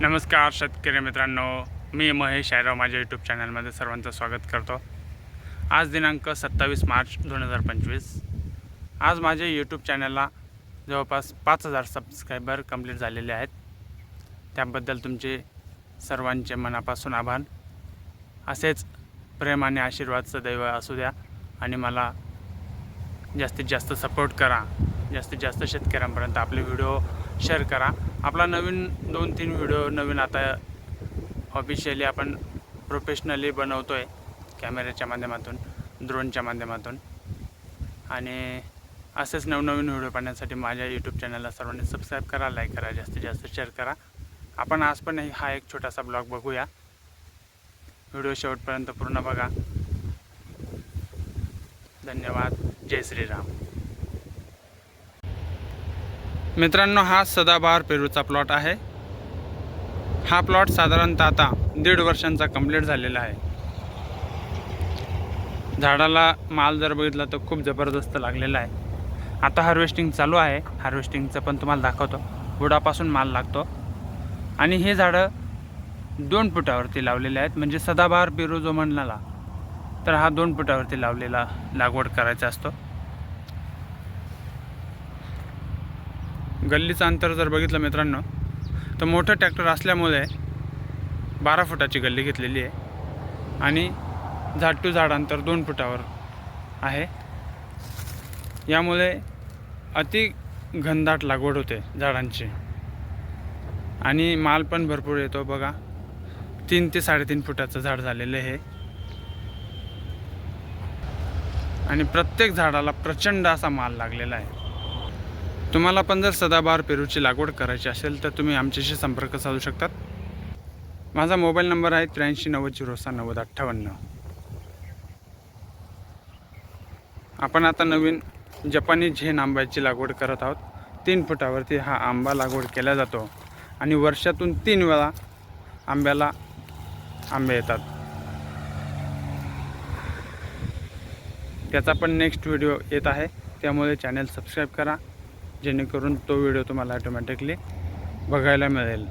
नमस्कार शेतकरी मित्रांनो मी महेश आयराव माझ्या यूट्यूब चॅनलमध्ये सर्वांचं स्वागत करतो. आज दिनांक सत्तावीस मार्च दोन हजार पंचवीस. आज माझ्या यूट्यूब चॅनलला जवळपास पाच हजार सबस्क्रायबर कंप्लीट झालेले आहेत. त्याबद्दल तुमचे सर्वांचे मनापासून आभार. असेच प्रेम आणि आशीर्वाद सदैव असू द्या आणि मला जास्तीत जास्त सपोर्ट करा. जास्तीत जास्त शेतकऱ्यांपर्यंत आपले व्हिडिओ शेअर करा. आपला नवीन दोन तीन व्हिडिओ नवीन आता ऑफिशियली आपण प्रोफेशनली बनवतो आहे कॅमेऱ्याच्या माध्यमातून ड्रोनच्या माध्यमातून. आणि असेच नवनवीन व्हिडिओ पाहण्यासाठी माझ्या यूट्यूब चॅनलला सर्वांनी सबस्क्राईब करा लाईक करा जास्तीत जास्त शेअर करा. आपण आज पण हा एक छोटासा ब्लॉग बघूया. व्हिडिओ शेवटपर्यंत पूर्ण बघा. धन्यवाद. जय श्रीराम. मित्रांनो हा सदाबहार पेरूचा प्लॉट आहे. हा प्लॉट साधारणतः आता दीड वर्षांचा कंप्लीट झालेला आहे. झाडाला माल जर बघितला तर खूप जबरदस्त लागलेला आहे. आता हार्वेस्टिंग चालू आहे. हार्वेस्टिंगचं पण तुम्हाला दाखवतो. बुडापासून माल लागतो. आणि हे झाडं दोन फुटावरती लावलेले आहेत. म्हणजे सदाबहार पेरू जो म्हणला तर हा दोन फुटावरती लावलेला लागवड करायचा असतो. गल्लीचं अंतर जर बघितलं मित्रांनो तर मोठं ट्रॅक्टर असल्यामुळे बारा फुटाची गल्ली घेतलेली आहे. आणि झाड टू झाड अंतर दोन फुटावर आहे. यामुळे अति घनदाट लागवड होते झाडांची. आणि माल पण भरपूर येतो बघा. तीन ते साडेतीन फुटाचं झाड झालेलं आहे. आणि प्रत्येक झाडाला प्रचंड असा माल लागलेला आहे. तुम्हाला पण जर सदाबहार पेरूची लागवड करायची असेल तर तुम्ही आमच्याशी संपर्क साधू शकतात. माझा मोबाईल नंबर आहे त्र्याऐंशी नव्वद झिरो सहा नव्वद अठ्ठावन्न. आपण आता नवीन जपानी झेन आंब्याची लागवड करत आहोत. तीन फुटावरती हा आंबा लागवड केला जातो आणि वर्षातून तीन वेळा आंब्याला आंबे येतात. त्याचा पण नेक्स्ट व्हिडिओ येत आहे. त्यामुळे चॅनल सबस्क्राईब करा. जेणेकरून तो व्हिडिओ तुम्हाला ऑटोमॅटिकली बघायला मिळेल.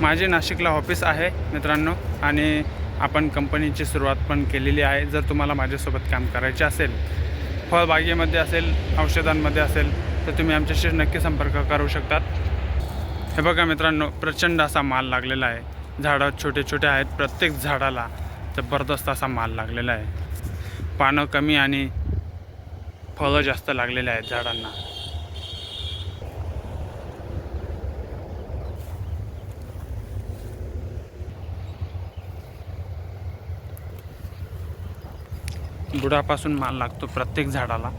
माझे नाशिकला ऑफिस आहे मित्रांनो आणि आपण कंपनीची सुरुवात पण केलेली आहे. जर तुम्हाला माझ्यासोबत काम करायचे असेल फळबागेमध्ये असेल औषधांमध्ये असेल तर तुम्ही आमच्याशी नक्की संपर्क करू शकतात. हे बघा मित्रांनो प्रचंड असा माल लागलेला आहे. झाडं छोटे छोटे आहेत प्रत्येक झाडाला जबरदस्त असा माल लागलेला आहे. पानं कमी आणि फळं जास्त लागलेले आहेत झाडांना. बुडापासून माल लागतो प्रत्येक झाडाला.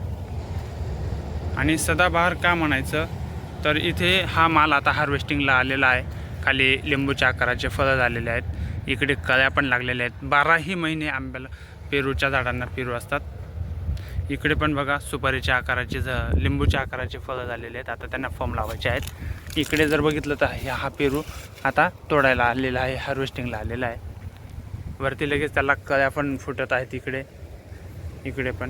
आणि सदाबहार का म्हणायचं? तर इथे हा माल आता हार्वेस्टिंगला आलेला आहे. खाली लिंबूच्या आकाराचे फळं झालेले आहेत. इकडे कळ्या पण लागलेल्या आहेत. बाराही महिने आंब्याला पेरूच्या झाडांना पेरू असतात. इकडे पण बघा सुपारीच्या आकाराचे झ लिंबूच्या आकाराचे फळं झालेले आहेत. आता त्यांना फॉर्म लावायचे आहेत. इकडे जर बघितलं तर हा हा पेरू आता तोडायला आलेला आहे हार्वेस्टिंगला आलेला आहे. वरती लगेच त्याला कळ्या पण फुटत आहेत इकडे. इकडे पण.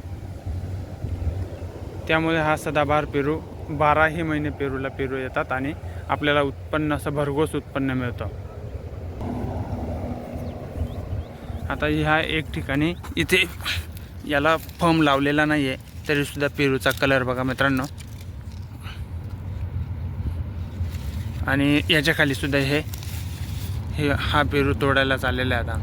त्यामुळे हा सदाबहार पेरू बाराही महिने पेरूला पेरू येतात आणि आपल्याला उत्पन्न असं भरघोस उत्पन्न मिळतं. आता ह्या एक ठिकाणी इथे याला फर्म लावलेला नाही आहे तरीसुद्धा पेरूचा कलर बघा मित्रांनो. आणि याच्या खालीसुद्धा हे हे हा पेरू तोडायला चाललेला आहे आता.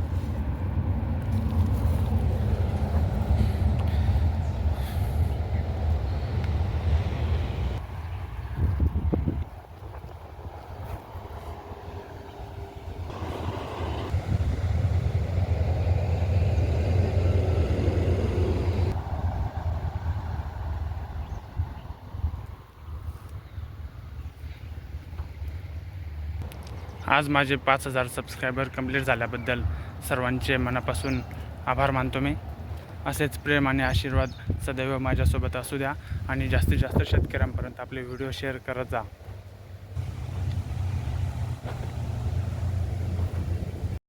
आज माझे पाच हजार सबस्क्रायबर कंप्लीट झाल्याबद्दल सर्वांचे मनापासून आभार मानतो मी. असेच प्रेम आणि आशीर्वाद सदैव माझ्यासोबत असू द्या आणि जास्तीत जास्त शेतकऱ्यांपर्यंत आपले व्हिडिओ शेअर करत जा.